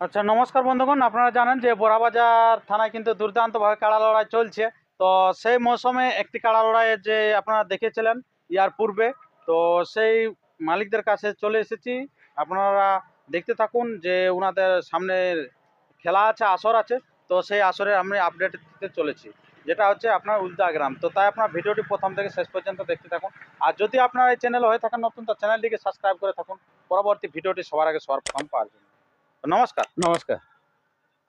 আচ্ছা নমস্কার বন্ধুগণ, আপনারা জানেন যে বোরাবাজার থানায় কিন্তু দুর্দান্তভাবে কাড়া লড়াই চলছে। তো সেই মৌসুমে একটি কাড়া লড়াইয়ের যে আপনারা দেখেছিলেন ইয়ার পূর্বে, তো সেই মালিকদের কাছে চলে এসেছি। আপনারা দেখতে থাকুন যে ওনাদের সামনে খেলা আছে, আসর আছে, তো সেই আসরে আমি আপডেট দিতে চলেছি, যেটা হচ্ছে আপনার উলদা গ্রাম। তো তাই আপনার ভিডিওটি প্রথম থেকে শেষ পর্যন্ত দেখতে থাকুন। আর যদি আপনার এই চ্যানেল হয়ে থাকেন নতুন, তো চ্যানেলটিকে সাবস্ক্রাইব করে থাকুন। পরবর্তী ভিডিওটি সবার আগে সবার প্রথম পাওয়ার জন্য। নমস্কার। নমস্কার।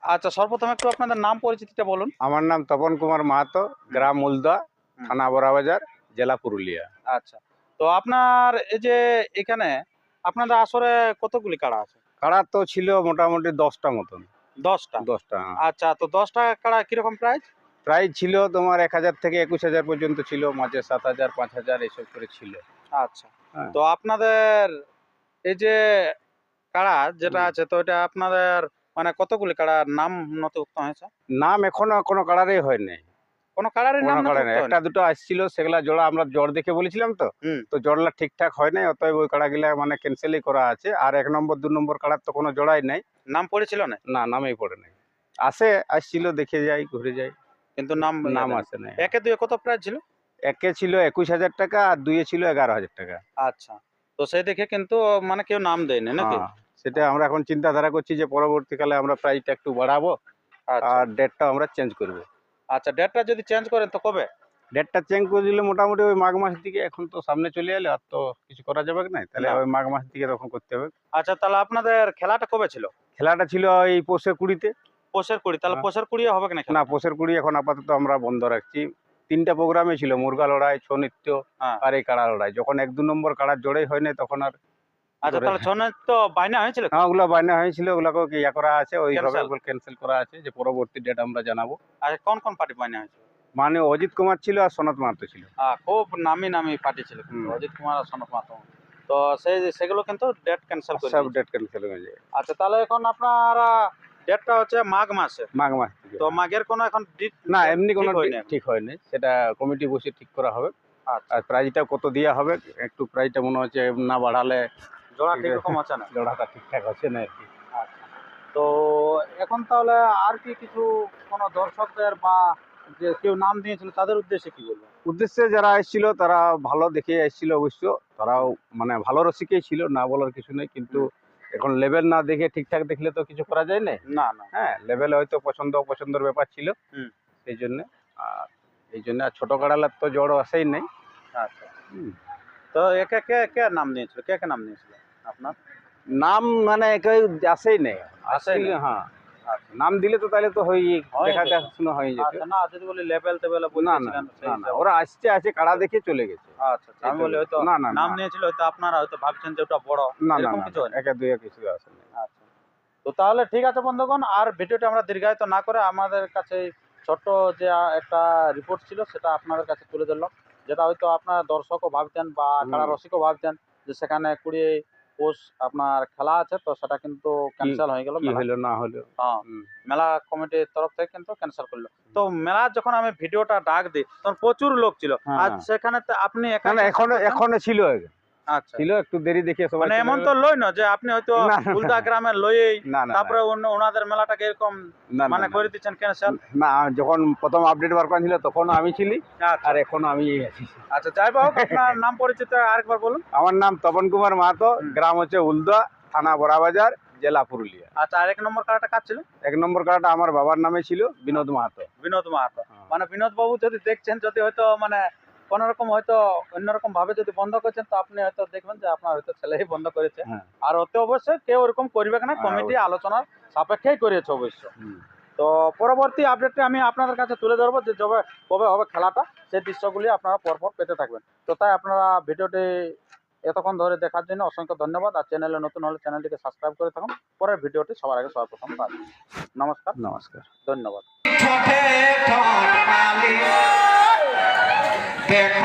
আচ্ছা সর্বপ্রথম একটু আপনাদের নাম পরিচিতিটা বলুন। আমার নাম তপন কুমার মাহাতো গ্রাম উলদা হুম। থানা বড়াবাজার জেলা পুরুলিয়া। আচ্ছা তো আপনার এই যে এখানে আপনাদের আসরে কতগুলি কাড়া আছে? কাড়া তো ছিল মোটামুটি দশটা মতন। দশটা? দশটা হ্যাঁ। আচ্ছা তো দশটা কাড়া কীরকম প্রাইস? প্রায় ছিল তোমার এক হাজার থেকে একুশ হাজার পর্যন্ত ছিল মাঝে সাত হাজার পাঁচ হাজার এইসব করে ছিল। আচ্ছা হ্যাঁ। তো আপনাদের এই যে কাড়া যেটা আছে তো এটা আপনাদের মানে কতগুলি কাড়ার নাম নথিভুক্ত হয়েছে? নাম এখনও কোনো কাড়ারই হয় নাই কোনো কাড়ারই নাম কোনো কাড়া নেই একটা হয়নি? দুটো আসছিল সেগুলা জোড়া আমরা জ্বর দেখে বলেছিলাম তো। তো জোড়লা ঠিকঠাক হয় নাই অতএব ওই কাড়াগুলা মানে ক্যান্সেলই করা আছে। আর এক নম্বর দু নম্বর কাড়ার তো কোনো জোড়াই নাই। নাম পড়েছিল না? না নামেই পড়ে নাই। আসে আসছিল দেখে যাই ঘুরে যাই। কিন্তু নাম নাম। আসে নাই। একে দুয়ে কত প্রাইস ছিল? একে ছিল একুশ হাজার টাকা আর দুইয়ে ছিল এগারো হাজার টাকা। আচ্ছা। তো সেই দেখে কিন্তু মানে কেউ নাম দেয়নি নাকি? হ্যাঁ, সেটা আমরা এখন চিন্তাধারা করছি যে পরবর্তীকালে আমরা প্রাইসটা একটু বাড়াবো আচ্ছা। আর ডেটটা আমরা চেঞ্জ করব। আচ্ছা ডেটটা যদি চেঞ্জ করেন তো কবে? ডেটটা চেঞ্জ করে দিলে মোটামুটি ওই মাঘ মাস দিকে এখন তো সামনে চলে এলে আর তো কিছু করা যাবে না তাহলে ওই মাঘ মাস দিকে তখন করতে হবে। আচ্ছা তাহলে আপনাদের খেলাটা কবে ছিল? খেলাটা ছিল এই পোষের কুড়িতে। পোষের কুড়ি তাহলে হ্যাঁ। পোষের কুড়ি হবে না না পৌষের কুড়ি এখন আপাতত আমরা বন্ধ রাখছি। তিনটা প্রোগ্রামে ছিল মুরগা লড়াই ছৌ নৃত্য হ্যাঁ। আর এই কাড়া লড়াই। যখন এক দু নম্বর কাড়ার জোড়াই হয় না তখন আর আচ্ছা তাহলে ছনের তো বাইনা হয়েছিল হ্যাঁ ওগুলো বায়না হয়েছিল ওগুলোকে ইয়া করা আছে? ওইভাবে? ক্যান্সেল করা আছে যে পরবর্তী ডেট আমরা জানাব। আচ্ছা কোন কোন পার্টি বাইনা হয়েছিল? মানে অজিত কুমার ছিল আর সনত মাহাতো ছিল। হ্যাঁ খুব নামি নামি পার্টি ছিল অজিত কুমার আর সনক মাতো তো সেই সেগুলো কিন্তু ডেট ক্যান্সেল করে সব ডেট ক্যান্সেল হয়ে যায় আচ্ছা তাহলে এখন আপনারা ডেটটা হচ্ছে মাঘ মাসে। মাঘ মাস তো মাঘের কোনো এখন না এমনি কোনো ঠিক হয়নি ঠিক হয়নি। সেটা কমিটি বসে ঠিক করা হবে। আচ্ছা। আর প্রাইজটা কত দেওয়া হবে? একটু প্রাইজটা মনে হচ্ছে না বাড়ালে জোড়া ঠিক আছে। রকম আছে না? জোড়াটা ঠিকঠাক আছে না আর কি। আচ্ছা। তো এখন তাহলে আর কি কিছু কোনো দর্শকদের বা যে কেউ নাম দিয়েছিল তাদের উদ্দেশ্যে কি বলব? উদ্দেশ্যে যারা এসেছিল তারা ভালো দেখে এসেছিল অবশ্য। তারাও মানে ভালো রসিকেই ছিল না বলার কিছু নেই। কিন্তু এখন লেভেল না দেখে ঠিকঠাক দেখলে তো কিছু করা যায় না? না না। হ্যাঁ লেভেল হয়তো পছন্দ অপছন্দের ব্যাপার ছিল। সেই জন্য আর এই জন্য আর ছোটো কাড়ালার তো জড় আসেই নেই। আচ্ছা। তো একে কে কে নাম দিয়েছিল? কে কে নাম দিয়েছিল? আপনার? নাম মানে কেউ আসেই নেই। হ্যাঁ। আচ্ছা নাম দিলে তো তাহলে তো হয়ে যেত। আচ্ছা না যদি বলি লেভেল টেবেল না না ওরা আসছে আছে কাড়া দেখে চলে গেছে। আচ্ছা আচ্ছা, আমি বলি হয়তো না না নাম নিয়েছিল হয়তো আপনারা হয়তো ভাবছেন যে ওটা বড়। না না কিছু? একে দুই কিছু আসে আচ্ছা। তো তাহলে ঠিক আছে বন্ধুগণ আর ভিডিওটি আমরা দীর্ঘায়িত না করে আমাদের কাছে ছোট্ট যে একটা রিপোর্ট ছিল সেটা আপনাদের কাছে তুলে ধরলাম। যেটা হয়তো আপনার দর্শকও ভাবতেন বা। খেলা রসিকও ভাবতেন যে সেখানে কুড়ি পোষ আপনার খেলা আছে তো সেটা কিন্তু ক্যান্সেল হয়ে গেল হলো না হলো হ্যাঁ মেলা কমিটির তরফ থেকে কিন্তু ক্যান্সেল করল। তো মেলা যখন আমি ভিডিওটা ডাক দিই তখন প্রচুর লোক ছিল। হ্যাঁ। আর সেখানে আপনি এখানে এখন এখন ছিল ছিল একটু দেরি দেখে সবাই মানে এমন তো লই না যে আপনি হয়তো উল্টা গ্রামে লইয়েই তারপরে অন্য ওনাদের মেলাটাকে এরকম মানে করে দিচ্ছেন ক্যান্সেল না যখন প্রথম আপডেট বার করা ছিল তখন আমি ছিলি আর এখন আমি আছি। আচ্ছা যাই হোক আপনার নাম পরিচিত আরেকবার বলুন। আমার নাম তপন কুমার মাহাতো গ্রাম হচ্ছে উলদা থানা বড়াবাজার জেলা পুরুলিয়া। আচ্ছা আর এক নম্বর কার্ডটা কাজ ছিল? এক নম্বর কার্ডটা আমার বাবার নামে ছিল বিনোদ মাহাতো। বিনোদ মাহাতো। হ্যাঁ। মানে বিনোদ বাবু যদি দেখছেন যদি হয়তো মানে কোন রকম হয়তো অন্যরকম ভাবে যদি বন্ধ করছেন তো আপনি হয়তো দেখবেন যে আপনার হয়তো ছেলেই বন্ধ করেছে। হ্যাঁ। আর ওতে অবশ্যই কেউ ওরকম করবে না হ্যাঁ, কমিটি আলোচনার সাপেক্ষেই করেছে অবশ্য। তো পরবর্তী আপডেটটা আমি আপনাদের কাছে তুলে ধরবো যে যবে কবে হবে খেলাটা সেই দৃশ্যগুলি আপনারা পরপর পেতে থাকবেন। তো তাই আপনারা ভিডিওটি এতক্ষণ ধরে দেখার জন্য অসংখ্য ধন্যবাদ আর চ্যানেলে নতুন হলে চ্যানেলটিকে সাবস্ক্রাইব করে থাকুন। পরের ভিডিওটি সবার আগে সর্বপ্রথম পাবেন। নমস্কার। নমস্কার। ধন্যবাদ। এক